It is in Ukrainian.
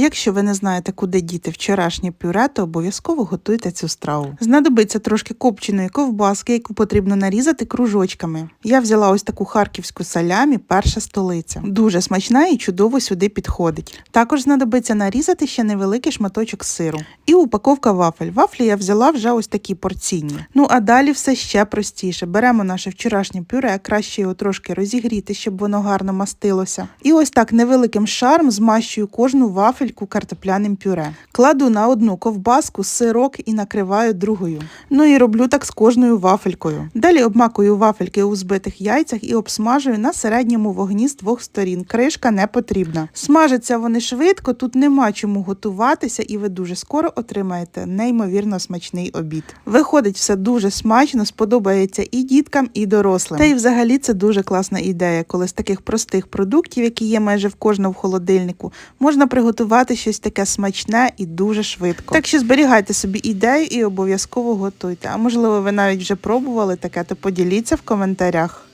Якщо ви не знаєте, куди діти вчорашнє пюре, то обов'язково готуйте цю страву. Знадобиться трошки копченої ковбаски, яку потрібно нарізати кружочками. Я взяла ось таку харківську салямі, перша столиця. Дуже смачна і чудово сюди підходить. Також знадобиться нарізати ще невеликий шматочок сиру. І упаковка вафель. Вафлі я взяла вже ось такі порційні. Ну а далі все ще простіше. Беремо наше вчорашнє пюре, краще його трошки розігріти, щоб воно гарно мастилося. І ось так невеликим шаром змащую кожну вафельку картопляним пюре. Кладу на одну ковбаску, сирок і накриваю другою. Ну і роблю так з кожною вафелькою. Далі обмакую вафельки у збитих яйцях і обсмажую на середньому вогні з двох сторін. Кришка не потрібна. Смажаться вони швидко, тут нема чому готуватися, і ви дуже скоро отримаєте неймовірно смачний обід. Виходить все дуже смачно, сподобається і діткам, і дорослим. Та й взагалі це дуже класна ідея, коли з таких простих продуктів, які є майже в кожному в холодильнику, можна приготувати щось таке смачне і дуже швидко. Так що зберігайте собі ідею і обов'язково готуйте. А можливо, ви навіть вже пробували таке, то поділіться в коментарях.